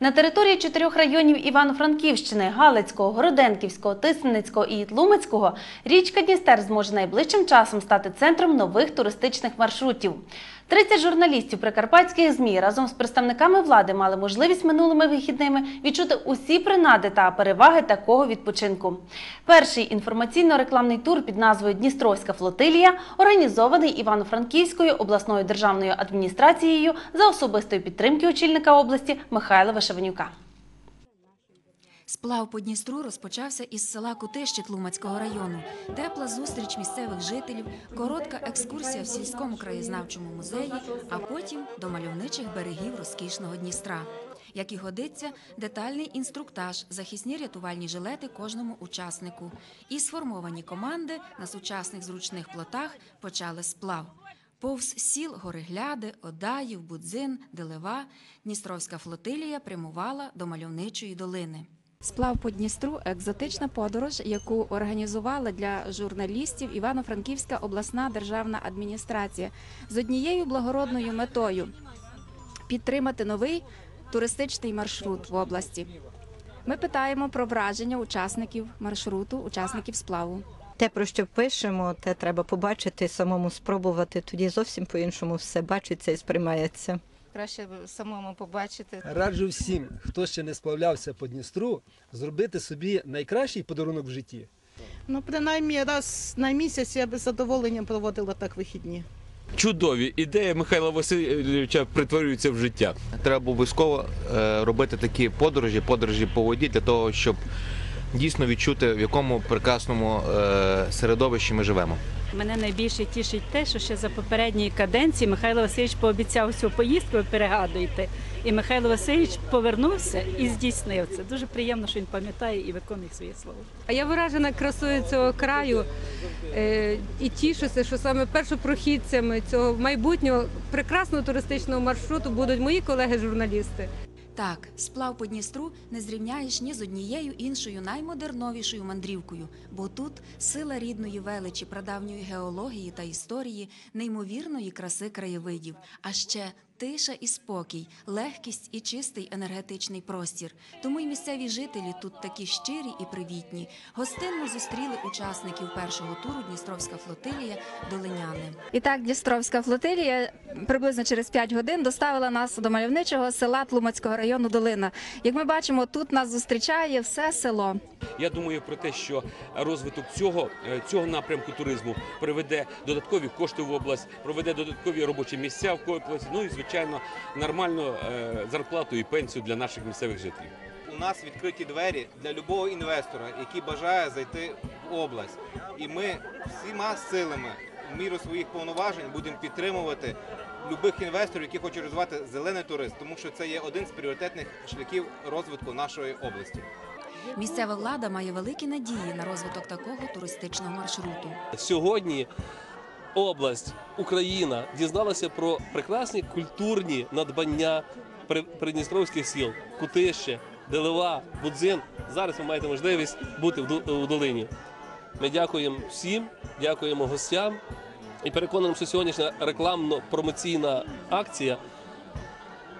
На території чотирьох районів Івано-Франківщини Галицького, Городенківського, Тисницького і Тлумацького річка Дністер зможе найближчим часом стати центром нових туристичних маршрутів. 30 журналістів прикарпатських ЗМІ разом з представниками влади мали можливість минулими вихідними відчути усі принади та переваги такого відпочинку. Перший інформаційно-рекламний тур під назвою Дністровська флотилія організований Івано-Франківською обласною державною адміністрацією за особистої підтримки очільника області Михайла Вишевенюка. Сплав по Дністру розпочався із села Кутище Тлумацького району. Тепла зустріч місцевих жителів, коротка екскурсія в сільському краєзнавчому музеї, а потім до мальовничих берегів розкішного Дністра. Як і годиться, детальний інструктаж, захисні рятувальні жилети кожному учаснику. І сформовані команди на сучасних зручних плотах почали сплав. Повз сіл Горегляди, Одаїв, Будзин, Делева Дністровська флотилія прямувала до мальовничої долини. Сплав по Дністру екзотична подорож, яку організувала для журналістів Івано-Франківська обласна державна адміністрація з однією благородною метою підтримати новий туристичний маршрут в області. Ми питаємо про враження учасників маршруту, учасників сплаву. Те, про що пишемо, те треба побачити, самому спробувати. Тоді зовсім по-іншому все бачиться і сприймається. Краще самому побачити. Раджу всім, хто ще не сплавлявся по Дністру, зробити собі найкращий подарунок в житті. Ну, принаймні, раз на місяць я би з задоволенням проводила так вихідні. чудові ідеї Михайла Васильовича притворюються в життя. Треба обов'язково е, робити такі подорожі, подорожі по воді для того, щоб дійсно відчути, в якому прекрасному е, середовищі ми живемо. Мене найбільше тішить те, що ще за попередньої каденції Михайло Васильович пообіцяв цю поїздку, ви перегадуєте. І Михайло Васильович повернувся і здійснив це. Дуже приємно, що він пам'ятає і виконує своє слово. А я вражена красою цього краю е, і тішуся, що саме першопрохідцями цього майбутнього прекрасного туристичного маршруту будуть мої колеги-журналісти. Так, сплав по Дністру не зрівняєш ні з однією іншою наймодерновішою мандрівкою, бо тут сила рідної величі, прадавньої геології та історії, неймовірної краси краєвидів, а ще тиша і спокій, легкість і чистий енергетичний простір. Тому й місцеві жителі тут такі щирі і привітні. Гостинно зустріли учасників першого туру Дністровська флотилія долиняни. І так, Дністровська флотилія приблизно через 5 годин доставила нас до мальовничого села Тлумацького району Долина. Як ми бачимо, тут нас зустрічає все село. Я думаю про те, що розвиток цього, е, цього напрямку туризму приведе додаткові кошти в область, проведе додаткові робочі місця в області, ну і звичайно нормальну е, зарплату і пенсію для наших місцевих жителів. у нас відкриті двері для любого інвестора, який бажає зайти в область. І ми всіма силами, в міру своїх повноважень, будемо підтримувати любих інвесторів, які хочуть розвивати зелений туризм, тому що це є один з пріоритетних шляхів розвитку нашої області. Місцева влада має великі надії на розвиток такого туристичного маршруту. Сьогодні область, Україна дізналася про прекрасні культурні надбання при- придністровських сіл Кутище, Делева, Будзин. Зараз ви маєте можливість бути в долині. Ми дякуємо всім, дякуємо гостям і переконані, що сьогоднішня рекламно-промоційна акція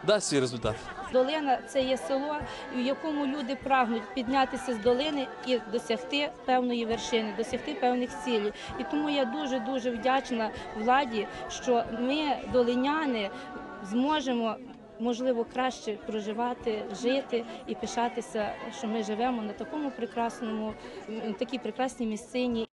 дасть свій результат. Долина це є село, в якому люди прагнуть піднятися з долини і досягти певної вершини, досягти певних цілей. І тому я дуже дуже вдячна владі, що ми, долиняни, зможемо. Можливо, краще проживати, жити і пишатися, що ми живемо на такому прекрасному, м, такій прекрасній місцині.